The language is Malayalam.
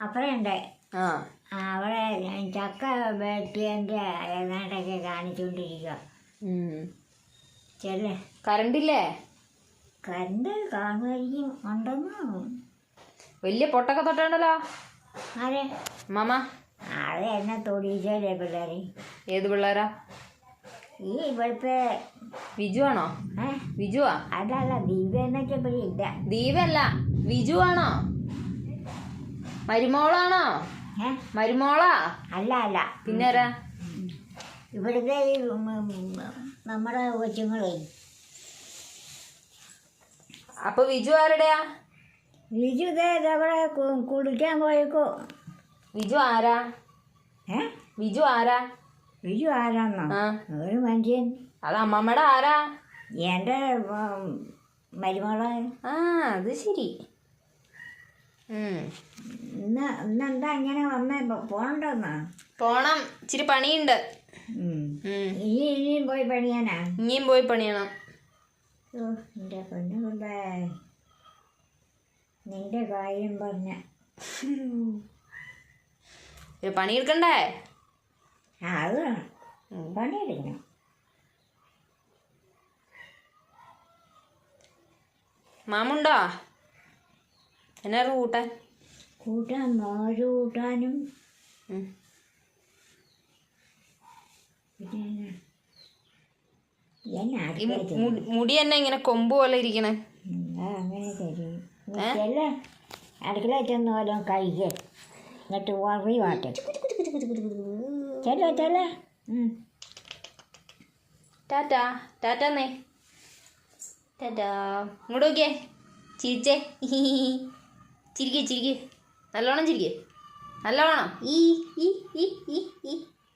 അപ്പഴുണ്ട് ആ. അവിടെ ചക്ക വെട്ടിയതിന്റെ ഏതാണ്ടൊക്കെ കാണിച്ചുകൊണ്ടിരിക്കുക ഉം. ചെല്ലേ? കറണ്ടില്ലേ കണ്ട് കാണുമായിരിക്കും ഉണ്ടെന്നോ വലിയ പൊട്ടൊക്കെ തൊട്ടുണ്ടല്ലോ? ആരെ? മാമ. അത് എന്നെ തൊടിയിച്ചല്ലേ പിള്ളേരെ? ഏത് പിള്ളേരാ? ഈ ഇവിടുത്തെ വിജു ആണോ? ഏ? വിജുവാ? അതല്ല ദീപ എന്നൊക്കെ ഇവിടെ ഇല്ല. ദീപല്ല വിജു ആണോ? മരുമോളാണോ? മരുമോളാ? അല്ല അല്ല. പിന്നെ ആരാ? ഇവിടുത്തെ നമ്മുടെ കൊച്ചുങ്ങളെ. അപ്പൊ വിജു ആരുടെയാ? വിജു ദേ കുടിക്കാൻ കുളിക്കാൻ പോയേക്കോ. വിജു ആരാ? ഏ? വിജു ആരാ? വിജു ആരാന്നോ? ഒരു മനുഷ്യൻ. അത് അമ്മമ്മയുടെ ആരാ? എന്റെ ഉം, ആ അത് ശരി. ഇന്ന് ഇന്നെന്താ ഇങ്ങനെ വന്നേ? പോണ്ടോന്നാ പോണം. ഇച്ചിരി പണിയുണ്ട്. ഇനി ഇനിയും പോയി പണിയാനാ? ഇനിയും പോയി പണിയണം. ഓ എന്റെ പൊന്നുകൊണ്ടേ നിന്റെ കാര്യം പറഞ്ഞ. പണിയെടുക്കണ്ടേ അത് പണിയെടുക്കണം. മാമുണ്ടോ? എന്നാ കൂട്ടാൻ? കൂട്ടാൻ മോര് കൂട്ടാനും. മുടി- തന്നെ ഇങ്ങനെ കൊമ്പ് പോലെ ഇരിക്കണേ? അങ്ങനെ തരും? അടുക്കള ചെന്ന് കഴിക്കുക എന്നിട്ട് വറി വാട്ടെ. ചെല്ല ചെല്ല. ഉം. ടാറ്റാ ടാറ്റാന്നേ. ടാറ്റാ. ഇങ്ങോട്ട് നോക്കിയേ. ചിരിച്ചേ. ചിരിക്കേ ചിരിക്കേ. നല്ലോണം ചിരിക്കേ. നല്ലോണം. ഈ ഈ ഈ ഈ